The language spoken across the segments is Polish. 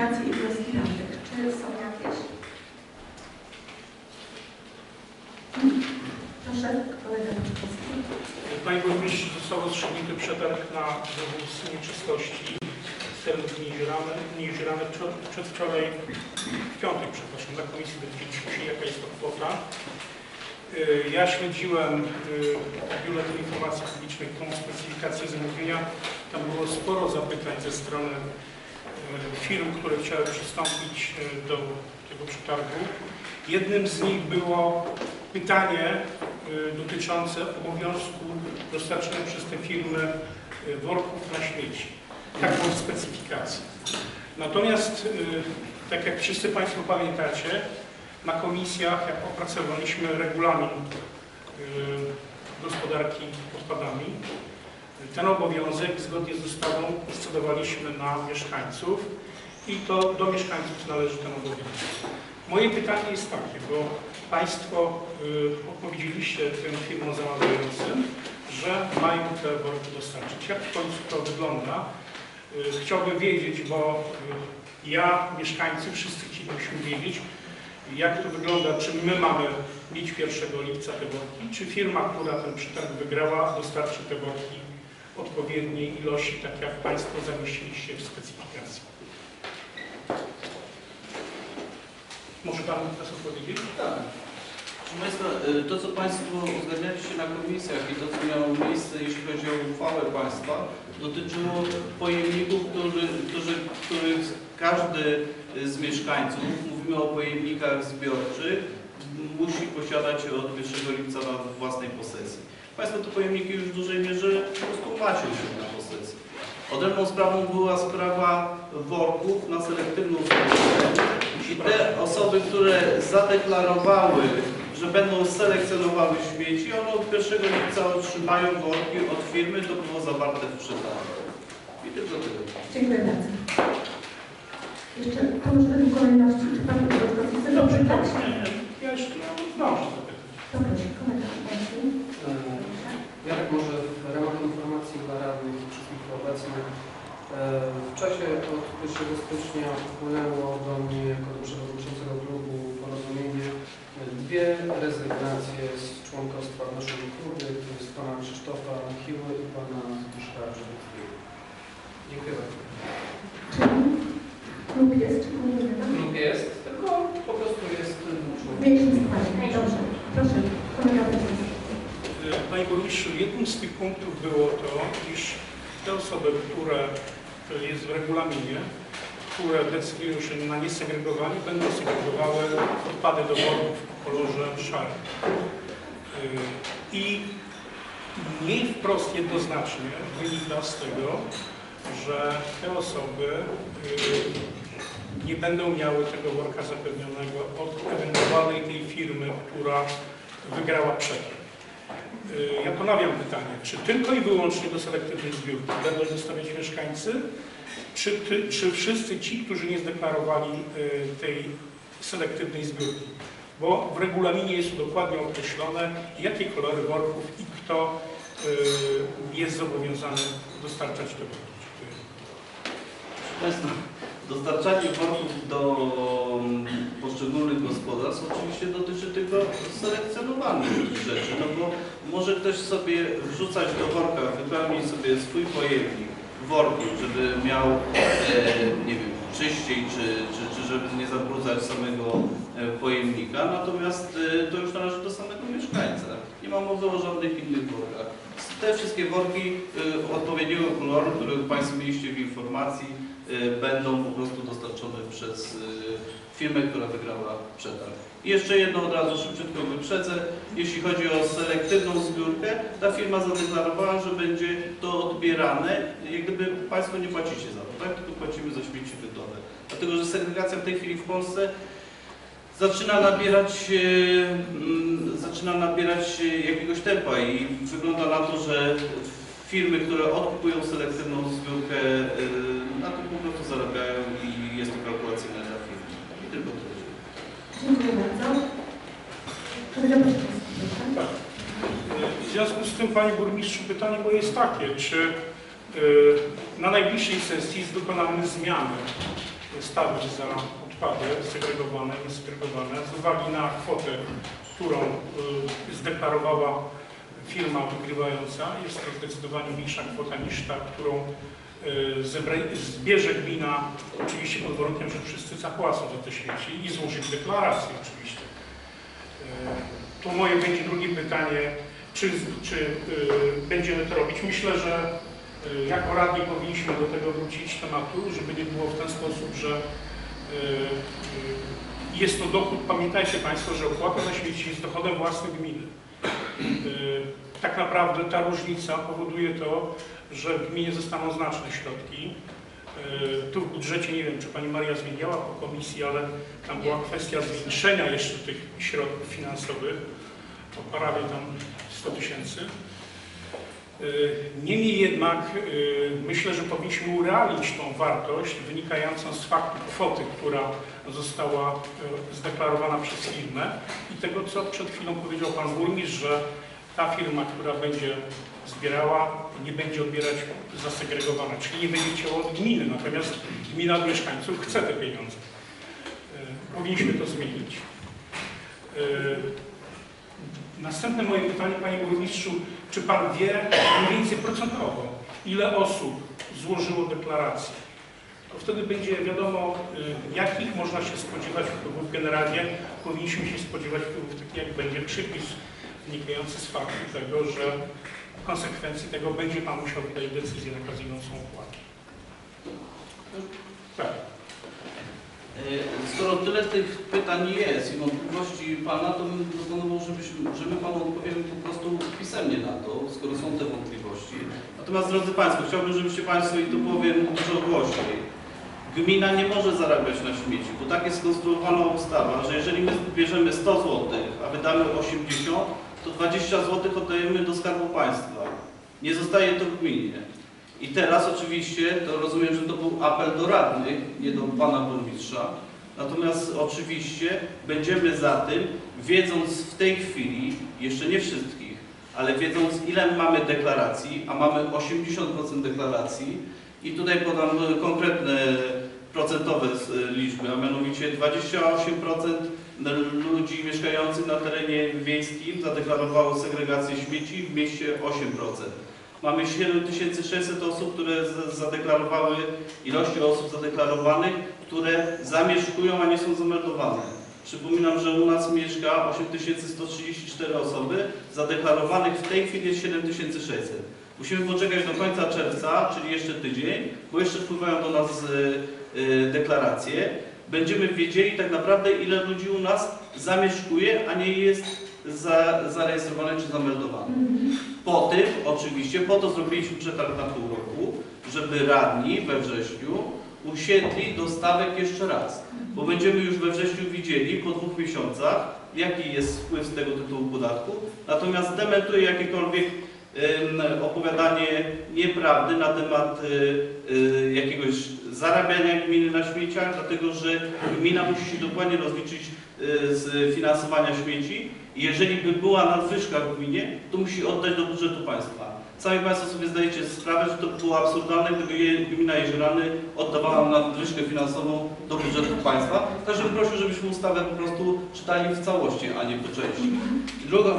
specyfikacji i. Czy są jakieś? Proszę, kolega Wojciechowski. Panie Burmistrzu, został rozstrzygnięty przetarg na dowóz nieczystości z terenów niezielane przedwczoraj, w piątek, przepraszam, na komisji dowiedzieliśmy się, jaka jest to kwota. Y, Ja śledziłem y, Biuletyn Informacji Publicznej, tą specyfikację zamówienia. Tam było sporo zapytań ze strony firm, które chciały przystąpić y, do tego przetargu. Jednym z nich było pytanie y, dotyczące obowiązku dostarczenia przez te firmy y, worków na śmieci. Tak było w specyfikacji. Natomiast, tak jak wszyscy Państwo pamiętacie, na komisjach, jak opracowaliśmy regulamin gospodarki odpadami, ten obowiązek zgodnie z ustawą scedowaliśmy na mieszkańców i to do mieszkańców należy ten obowiązek. Moje pytanie jest takie, bo Państwo y, tym firmom zamawiającym, że mają te worki dostarczyć. Jak w końcu to wygląda? Y, Chciałbym wiedzieć, bo y, ja, mieszkańcy, wszyscy chcielibyśmy wiedzieć, jak to wygląda, czy my mamy mieć 1 lipca te worki, czy firma, która ten przetarg wygrała, dostarczy te worki odpowiedniej ilości, tak jak Państwo zamieściliście w specyfikacji. Może Pan teraz odpowiedzieć? Tak. Proszę Państwa, y, to co Państwo uzgadnialiście na komisjach i to co miało miejsce, jeśli chodzi o uchwałę Państwa, dotyczyło pojemników, który, którzy, których każdy z mieszkańców, mówimy o pojemnikach zbiorczych, musi posiadać od 1 lipca na własnej posesji. Państwo te pojemniki już w dużej mierze po prostu macie już na posesji. Odrębną sprawą była sprawa worków na selektywną zbiórkę i te osoby, które zadeklarowały, że będą selekcjonowały śmieci, one od 1 lipca otrzymają worki od firmy, to było zawarte w przetargu. I tylko tyle. Dziękuję bardzo. Jeszcze to może według kolejności, czy Pan Wojciechowski chce dopytać? Ja jeszcze zdążę zapytać. To proszę, kolega Wojciechowski. Ja tak może w ramach informacji dla radnych i wszystkich obecnych. E, W czasie od 1 stycznia wpłynęło do mnie jako do przewodniczącego klubu porozumienie dwie rezygnacje z członkostwa w naszym klubie, to jest pana Krzysztofa Chiły i pana Zbyszka Żywickiego. Dziękuję bardzo. Klub jest, czy klub nie ma? Klub jest, tylko po prostu jest W członkiem. mniejszym składzie. Dobrze. Proszę, kolega. Panie Burmistrzu, jednym z tych punktów było to, iż te osoby, które jest w regulaminie, które decydują się na niesegregowanie, będą segregowały odpady do worków w kolorze szarym. Yy, I nie wprost jednoznacznie wynika z tego, że te osoby yy, nie będą miały tego worka zapewnionego od ewentualnej tej firmy, która wygrała przetarg. Y, Ja ponawiam pytanie, czy tylko i wyłącznie do selektywnej zbiórki będą dostawiać mieszkańcy, czy, ty, czy wszyscy ci, którzy nie zdeklarowali y, tej selektywnej zbiórki? Bo w regulaminie jest dokładnie określone, jakie kolory worków i kto y, jest zobowiązany dostarczać te worki. Dziękuję. Dostarczanie worków do mm, oczywiście dotyczy tylko selekcjonowanych rzeczy, no bo może ktoś sobie wrzucać do worka, wypełnić sobie swój pojemnik workiem, żeby miał, e, nie wiem, czyściej, czy, czy, czy żeby nie zabrudzać samego e, pojemnika, natomiast e, to już należy do samego mieszkańca. Nie ma mowy o żadnych innych workach. Te wszystkie worki odpowiedniego koloru, które Państwo mieliście w informacji, będą po prostu dostarczone przez y, firmę, która wygrała przetarg. I jeszcze jedno od razu szybciutko wyprzedzę. Jeśli chodzi o selektywną zbiórkę, ta firma zadeklarowała, że będzie to odbierane, jak gdyby Państwo nie płacicie za to, tak? tylko płacimy za śmieci bytowe. Dlatego, że segregacja w tej chwili w Polsce zaczyna nabierać, e, mm, zaczyna nabierać jakiegoś tempa i wygląda na to, że firmy, które odkupują selektywną zbiórkę, na tym po prostu zarabiają i jest to kalkulacyjne dla firm. I tylko tyle. Dziękuję bardzo. Tak. W związku z tym, Panie Burmistrzu, pytanie moje jest takie, czy y, na najbliższej sesji dokonamy zmiany wystawy za odpady segregowane, niesegregowane z uwagi na kwotę, którą y, zdeklarowała firma wygrywająca. Jest to zdecydowanie mniejsza kwota niż ta, którą zbierze gmina, oczywiście pod warunkiem, że wszyscy zapłacą za te śmieci i złożyć deklarację oczywiście. Y, Tu moje będzie drugie pytanie, czy, czy y, będziemy to robić? Myślę, że y, jako radni powinniśmy do tego wrócić tematu, żeby nie było w ten sposób, że y, y, jest to dochód, pamiętajcie Państwo, że opłata za śmieci jest dochodem własnym gminy. Tak naprawdę ta różnica powoduje to, że w gminie zostaną znaczne środki. Y, Tu w budżecie, nie wiem, czy Pani Maria zmieniała po komisji, ale tam była kwestia zwiększenia jeszcze tych środków finansowych o prawie tam 100 tysięcy. Y, Niemniej jednak y, myślę, że powinniśmy urealnić tą wartość wynikającą z faktu kwoty, która została zdeklarowana przez firmę i tego, co przed chwilą powiedział Pan Burmistrz, że ta firma, która będzie zbierała, nie będzie odbierać zasegregowana, czyli nie będzie chciała od gminy, natomiast gmina od mieszkańców chce te pieniądze. Y, Powinniśmy to zmienić. Y, Następne moje pytanie, Panie Burmistrzu, czy Pan wie mniej więcej procentowo, ile osób złożyło deklarację? To wtedy będzie wiadomo, y, jakich można się spodziewać wpływów. Generalnie powinniśmy się spodziewać wpływów takich, jak będzie przypis wynikający z faktu tego, że w konsekwencji tego będzie Pan musiał wydać decyzję nakazującą opłatę. Tak. E, Skoro tyle tych pytań jest i wątpliwości Pana, to bym proponował, żebyśmy, że my Panu odpowiemy po prostu pisemnie na to, skoro są te wątpliwości. Natomiast drodzy Państwo, chciałbym, żebyście Państwo, i to powiem dużo głośniej, gmina nie może zarabiać na śmieci, bo tak jest skonstruowana ustawa, że jeżeli my bierzemy 100 zł, a wydamy 80, to 20 zł oddajemy do Skarbu Państwa. Nie zostaje to gminie. I teraz oczywiście, to rozumiem, że to był apel do radnych, nie do pana burmistrza. Natomiast oczywiście będziemy za tym, wiedząc w tej chwili, jeszcze nie wszystkich, ale wiedząc ile mamy deklaracji, a mamy 80% deklaracji i tutaj podam konkretne procentowe liczby, a mianowicie 28% ludzi mieszkających na terenie wiejskim zadeklarowało segregację śmieci, w mieście 8%. Mamy 7600 osób, które zadeklarowały, ilości osób zadeklarowanych, które zamieszkują, a nie są zameldowane. Przypominam, że u nas mieszka 8134 osoby, zadeklarowanych w tej chwili jest 7600. Musimy poczekać do końca czerwca, czyli jeszcze tydzień, bo jeszcze wpływają do nas y, y, deklaracje. Będziemy wiedzieli tak naprawdę, ile ludzi u nas zamieszkuje, a nie jest za, zarejestrowane czy zameldowane. Po tym, oczywiście, po to zrobiliśmy przetarg na pół roku, żeby radni we wrześniu usiedli do stawek jeszcze raz. Bo będziemy już we wrześniu widzieli po dwóch miesiącach, jaki jest wpływ z tego tytułu podatku. Natomiast dementuję jakiekolwiek opowiadanie nieprawdy na temat y, y, jakiegoś zarabiania gminy na śmieciach, dlatego że gmina musi się dokładnie rozliczyć y, z finansowania śmieci jeżeli by była nadwyżka w gminie, to musi oddać do budżetu państwa. Sami Państwo sobie zdajecie sprawę, że to by było absurdalne, gdyby gmina Jeziorany oddawała nadwyżkę finansową do budżetu państwa. Także bym prosił, żebyśmy ustawę po prostu czytali w całości, a nie po części. Druga.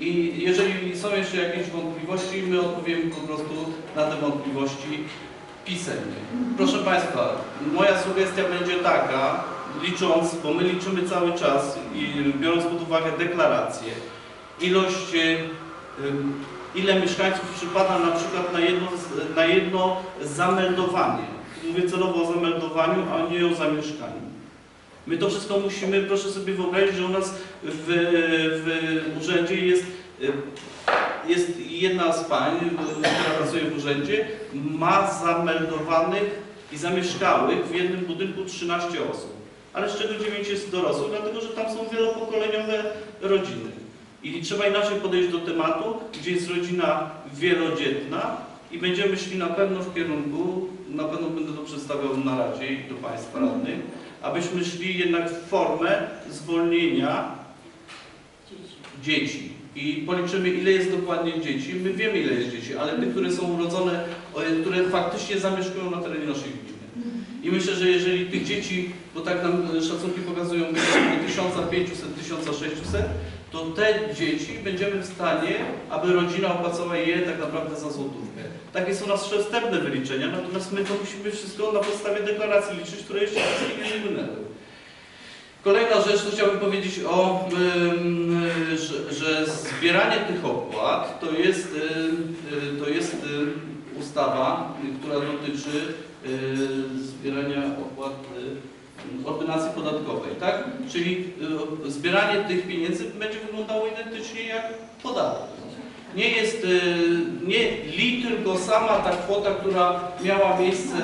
I jeżeli są jeszcze jakieś wątpliwości, my odpowiemy po prostu na te wątpliwości pisemnie. Proszę Państwa, moja sugestia będzie taka, licząc, bo my liczymy cały czas i biorąc pod uwagę deklaracje, ilość, y, ym, ile mieszkańców przypada na przykład na jedno, na jedno zameldowanie. Mówię celowo o zameldowaniu, a nie o zamieszkaniu. My to wszystko musimy, proszę sobie wyobrazić, że u nas w, w urzędzie jest, y, jest jedna z pań, która pracuje w urzędzie, ma zameldowanych i zamieszkałych w jednym budynku 13 osób. Ale z czego 9 jest dorosłych, dlatego że tam są wielopokoleniowe rodziny. I trzeba inaczej podejść do tematu, gdzie jest rodzina wielodzietna i będziemy szli na pewno w kierunku, na pewno będę to przedstawiał na Radzie i do Państwa radnych, abyśmy szli jednak w formę zwolnienia dzieci. i policzymy ile jest dokładnie dzieci, my wiemy ile jest dzieci, ale te, które są urodzone, które faktycznie zamieszkują na terenie naszej gminy. I myślę, że jeżeli tych dzieci, bo tak nam szacunki pokazują, będzie około 1500-1600, to te dzieci będziemy w stanie, aby rodzina opłacała je tak naprawdę za złotówkę. Takie są nasze wstępne wyliczenia, natomiast my to musimy wszystko na podstawie deklaracji liczyć, które jeszcze nie wpłynęły. Kolejna rzecz, to chciałbym powiedzieć o, że, że zbieranie tych opłat to jest, to jest ustawa, która dotyczy y, zbierania opłat y, ordynacji podatkowej, tak? Czyli y, zbieranie tych pieniędzy będzie wyglądało identycznie jak podatek. Nie jest, y, nie li tylko sama ta kwota, która miała miejsce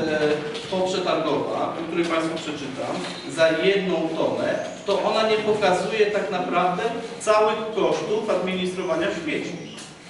poprzetargowa, o której Państwu przeczytam, za jedną tonę, to ona nie pokazuje tak naprawdę całych kosztów administrowania śmieci.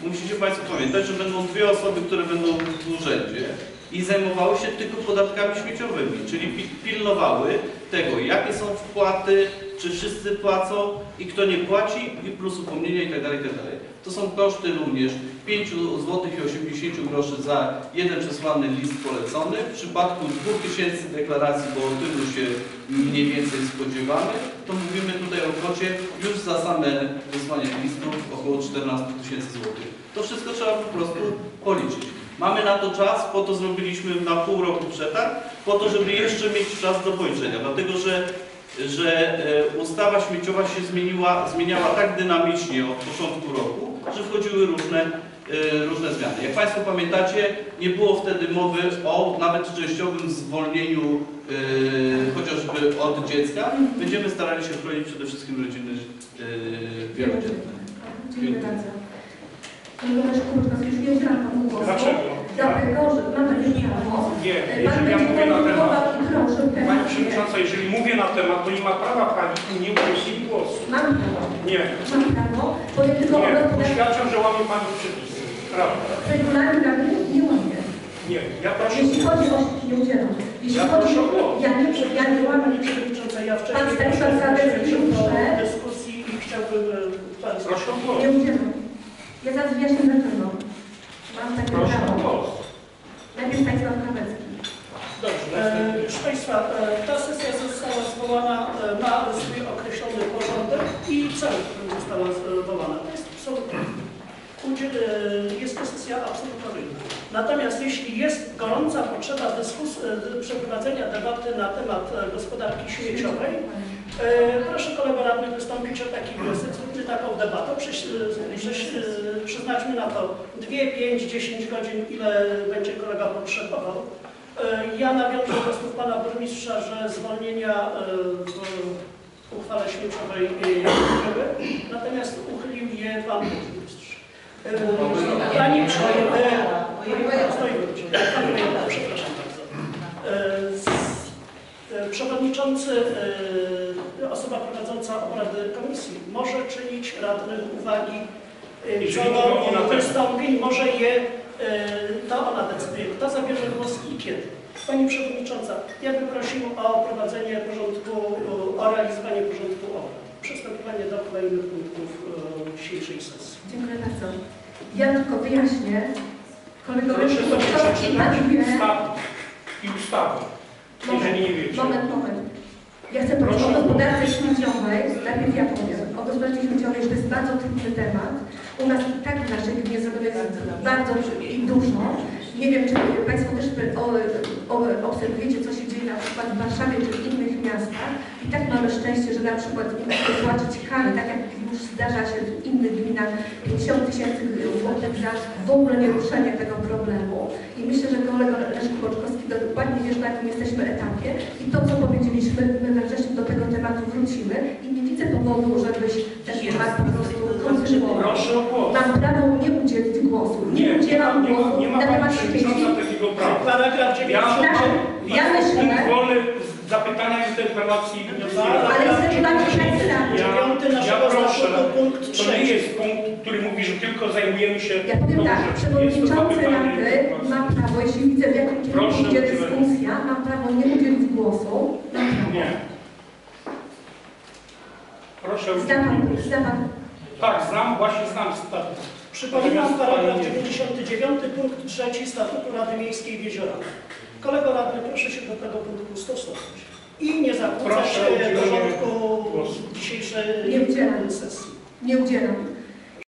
Musicie Państwo pamiętać, że będą dwie osoby, które będą w urzędzie i zajmowały się tylko podatkami śmieciowymi, czyli pi- pilnowały tego, jakie są wpłaty, czy wszyscy płacą i kto nie płaci, i plus upomnienia itd. itd. To są koszty również 5 zł i 80 groszy za jeden przesłany list polecony. W przypadku 2000 deklaracji, bo o tylu się mniej więcej spodziewamy, to mówimy tutaj o kwocie już za same wysłanie listów około 14 tysięcy złotych. To wszystko trzeba po prostu policzyć. Mamy na to czas, po to zrobiliśmy na pół roku przetarg, po to, żeby jeszcze mieć czas do kończenia, dlatego że że e, ustawa śmieciowa się zmieniła, zmieniała tak dynamicznie od początku roku, że wchodziły różne, e, różne zmiany. Jak Państwo pamiętacie, nie było wtedy mowy o nawet częściowym zwolnieniu e, chociażby od dziecka. Będziemy starali się chronić przede wszystkim rodziny e, wielodzietne. Dziękuję bardzo. Już nie Panu głosu. Dlaczego? Dlatego, że mam takie prawo. Nie, Pan jeżeli ja mówię na temat. proszę Pani. Przewodnicząca, jeżeli mówię na temat, to nie ma prawa Pani nie udzielić głosu. Mam prawo. Nie, Mam prawo, bo ja tylko nie, oświadczam, że łamie Pani przepisy. Prawda. Regularnie rady nie łamię. Nie, ja proszę. Jeśli chodzi o nie udzielam. Jeśli Ja chodzi proszę o głos. ja nie, ja nie łamię. Pani Przewodnicząca, ja Pan wcześniej Stanisław Sadecki muszę. dyskusji i chciałbym e. Proszę o głos. Nie udzielam. Wyjaśnię dlaczego. Mam takie Proszę prawo. Najpierw Stanisław Krawecki. Dobrze. E, proszę Państwa, e, ta sesja została zwołana, e, ma swój określony porządek i cel, który została zwołana. To jest absolutnie. E, Jest to sesja absolutoryjna. Natomiast debaty na temat gospodarki śmieciowej, E, Proszę kolegę radnych wystąpić o taki wniosek, zróbmy taką debatę, Przyś, e, przeznaczmy na to 2, 5, 10 godzin, ile będzie kolega potrzebował. E, Ja nawiążę do słów pana burmistrza, że zwolnienia w uchwale śmieciowej nie były, natomiast uchylił je pan burmistrz. Pani przewodnicząca, przepraszam bardzo. E, z- e, Przewodniczący, e, osoba prowadząca obrady komisji może czynić radnym uwagi e, Jeżeli co do wystąpień, może je, e, to ona decyduje, kto zabierze głos i kiedy. Pani Przewodnicząca, ja bym prosił o prowadzenie porządku, o realizowanie porządku obrad. Przystępowanie do kolejnych punktów dzisiejszej sesji. Dziękuję bardzo. Ja tylko wyjaśnię. Kolego Proszę sobie przeczytać i ustawę, wiecie. Moment, moment. Ja chcę powiedzieć o gospodarce śmieciowej, najpierw ja powiem. O gospodarce śmieciowej, to jest bardzo trudny temat. U nas i tak w naszej gminie zrobionych jest bardzo i dużo. Nie wiem, czy Państwo też o, o, obserwujecie, co się dzieje na przykład w Warszawie czy w innych miastach. I tak mamy szczęście, że na przykład nie musimy płacić kary, tak jak już zdarza się w innych gminach, 50 tysięcy złotych za w ogóle nieruszenie tego problemu. I myślę, że kolega Leszek Boczkowski dokładnie wie, na jakim jesteśmy etapie. I to, co powiedzieliśmy, my we wrześniu do tego tematu wrócimy. I nie widzę powodu, żebyś ten temat po prostu kontynuował. Proszę o głos. Mam prawo nie udzielić głosu. Nie, Nie, nie ma, udzielam nie ma, głosu nie ma na Pani temat takiego prawa. Paragraf Ja 9. Znaczy, ja myślę, wolny zapytania interpelacji. ale Pani przekazać. Ja, Statutu, punkt to nie jest punkt, który mówi, że tylko zajmujemy się Ja powiem tą tak, przewodniczący Rady ma prawo, jeśli widzę w jakim kierunku idzie dyskusja, ma prawo nie udzielić głosu. Nie. Proszę o Zna pan, udzielenie głosu. zna pan, Tak, znam, właśnie znam statut. Przypominam paragraf pani- 99 punkt 3 statutu Rady Miejskiej w Jeziorach. Kolego radny, proszę się do tego punktu stosować. I nie zakłócać porządku dzisiejszej Nie udzielam. sesji. Nie udzielam.